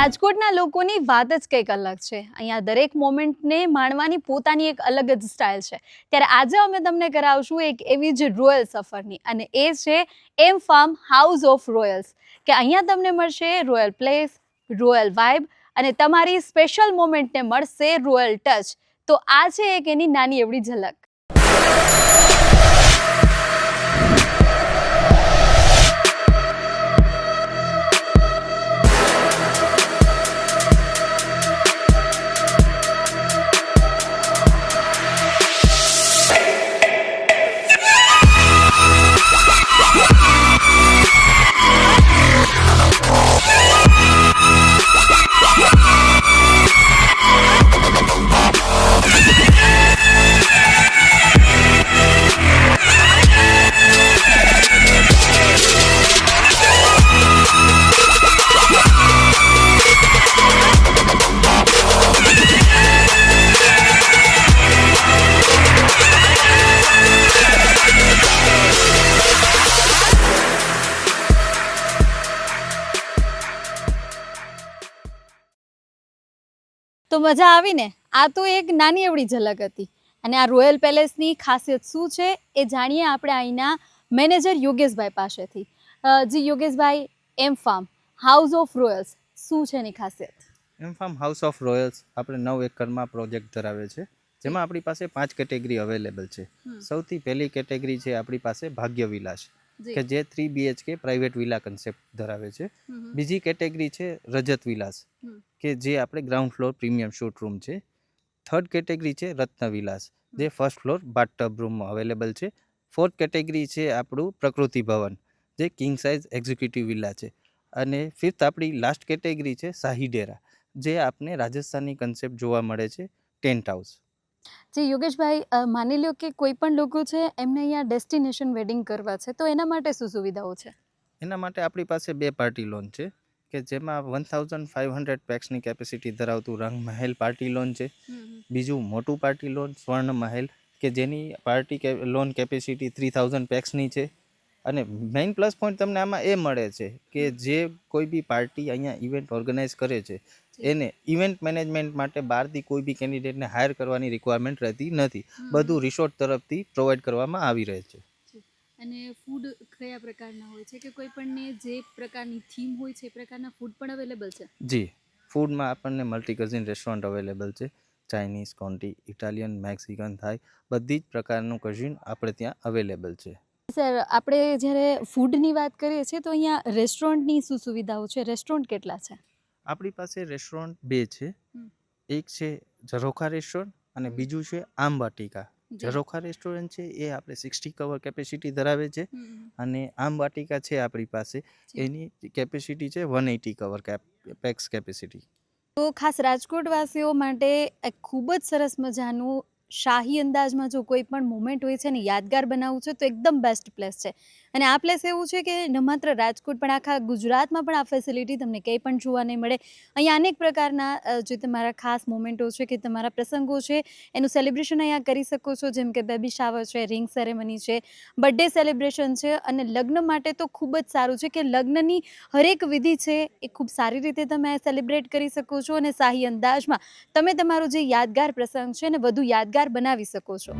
રાજકોટના લોકોની વાત જ કંઈક અલગ છે. અહીંયા દરેક મોમેન્ટને માણવાની પોતાની એક અલગ જ સ્ટાઇલ છે. ત્યારે આજે અમે તમને કરાવશું એક એવી જ રોયલ સફરની અને એ છે M Farm House of Royals કે અહીંયા તમને મળશે રોયલ પ્લેસ રોયલ વાઇબ અને તમારી સ્પેશિયલ મોમેન્ટને મળશે રોયલ ટચ તો આ છે એક એની નાની એવડી ઝલક. તો મજા આવીને આ તો એક નાની એવડી ઝલક હતી. અને આ રોયલ પેલેસની ખાસિયત શું છે એ જાણીએ આપણે અહીંના મેનેજર યોગેશભાઈ પાસેથી. જી Yogeshbhai M Farm House of Royals શું છે એની ખાસિયત? M Farm House of Royals આપણે નવ એકરમાં પ્રોજેક્ટ ધરાવે છે જેમાં આપણી પાસે પાંચ કેટેગરી અવેલેબલ છે. સૌથી પહેલી કેટેગરી છે આપણી પાસે ભાગ્ય વિલાસ. કે જે three BHK private villa concept ધરાવે છે. બીજી કેટેગરી છે રજત વિલાસ કે જે આપણે ground floor premium suite room છે. થર્ડ કેટેગરી છે રત્ન વિલાસ જે ફર્સ્ટ ફ્લોર બાથટબ રૂમમાં અવેલેબલ છે. ફોર્થ કેટેગરી છે આપણું પ્રકૃતિ ભવન જે કિંગ સાઇઝ એક્ઝિક્યુટિવ વિલા છે. અને ફિફ્થ આપણી લાસ્ટ કેટેગરી છે શાહી ડેરા જે આપને રાજસ્થાની કન્સેપ્ટ જોવા મળે છે ટેન્ટ હાઉસ જી યોગેશભાઈ માની લો કે કોઈ પણ લોકો છે એમને અહીંયા ડેસ્ટિનેશન વેડિંગ કરવા છે. તો એના માટે શું સુવિધાઓ છે? એના માટે આપણી પાસે બે પાર્ટી લોન છે કે જેમાં વન થાઉઝન્ડ ફાઇવ હંડ્રેડ પેક્સની કેપેસિટી ધરાવતું રંગ મહેલ પાર્ટી લોન છે. બીજું મોટું પાર્ટી લોન સ્વર્ણ મહેલ કે જેની પાર્ટી કે લોન કેપેસિટી થ્રી થાઉઝન્ડ પેક્સની છે. અને મેઇન પ્લસ પોઈન્ટ તમને આમાં એ મળે છે કે જે કોઈ બી પાર્ટી અહીંયા ઇવેન્ટ ઓર્ગેનાઇઝ કરે છે એને ઇવેન્ટ મેનેજમેન્ટ માટે બહારથી કોઈ બી કેન્ડિડેટને હાયર કરવાની રિક્વાયરમેન્ટ રહેતી નથી. બધું રિસોર્ટ તરફથી પ્રોવાઈડ કરવામાં આવી રહે છે. અને ફૂડ કયા પ્રકારના હોય છે કે કોઈ પણ જે પ્રકારની થીમ હોય છે એ પ્રકારના ફૂડ પણ અવેલેબલ છે? જી. ફૂડમાં આપણને મલ્ટી કઝિન રેસ્ટોરન્ટ અવેલેબલ છે. ચાઇનીઝ કોન્ટી ઇટાલિયન મેક્સિકન થાય બધી જ પ્રકારનું કઝિન આપણે ત્યાં અવેલેબલ છે. સર આપણે જ્યારે ફૂડની વાત કરીએ છીએ તો અહીંયા રેસ્ટોરન્ટની શું સુવિધાઓ છે? રેસ્ટોરન્ટ કેટલા છે? આપણી પાસે રેસ્ટોરન્ટ બે છે. એક છે ઝરોખા રેસ્ટોરન્ટ અને બીજું છે આમ વાટિકા ઝરોખા રેસ્ટોરન્ટ છે એ આપણે સિક્સટી કવર કેપેસિટી ધરાવે છે અને આમ વાટિકા છે આપણી પાસે. એની કેપેસિટી છે one eighty cover pax capacity તો ખાસ રાજકોટવાસીઓ માટે એક ખૂબ જ સરસ મજાનું શાહી અંદાજમાં જો કોઈ પણ મુમેન્ટ હોય છે ને યાદગાર બનાવવું છે, તો એકદમ બેસ્ટ પ્લેસ છે. અને આ પ્લેસ એવું છે કે ન માત્ર રાજકોટ, પણ આખા ગુજરાતમાં પણ આ ફેસિલિટી તમને કંઈ પણ જોવા નહીં મળે. અહીંયા અનેક પ્રકારના જે તમારા ખાસ મોમેન્ટો છે કે તમારા પ્રસંગો છે, એનું સેલિબ્રેશન અહીંયા કરી શકો છો. જેમ કે બેબી શાવર છે રિંગ સેરેમની છે બર્થડે સેલિબ્રેશન છે અને લગ્ન માટે તો ખૂબ જ સારું છે કે લગ્નની હરેક વિધિ છે એ ખૂબ સારી રીતે તમે સેલિબ્રેટ કરી શકો છો. અને શાહી અંદાજમાં તમે તમારો જે યાદગાર પ્રસંગ છે ને વધુ યાદગાર મજેદાર બનાવી શકો છો.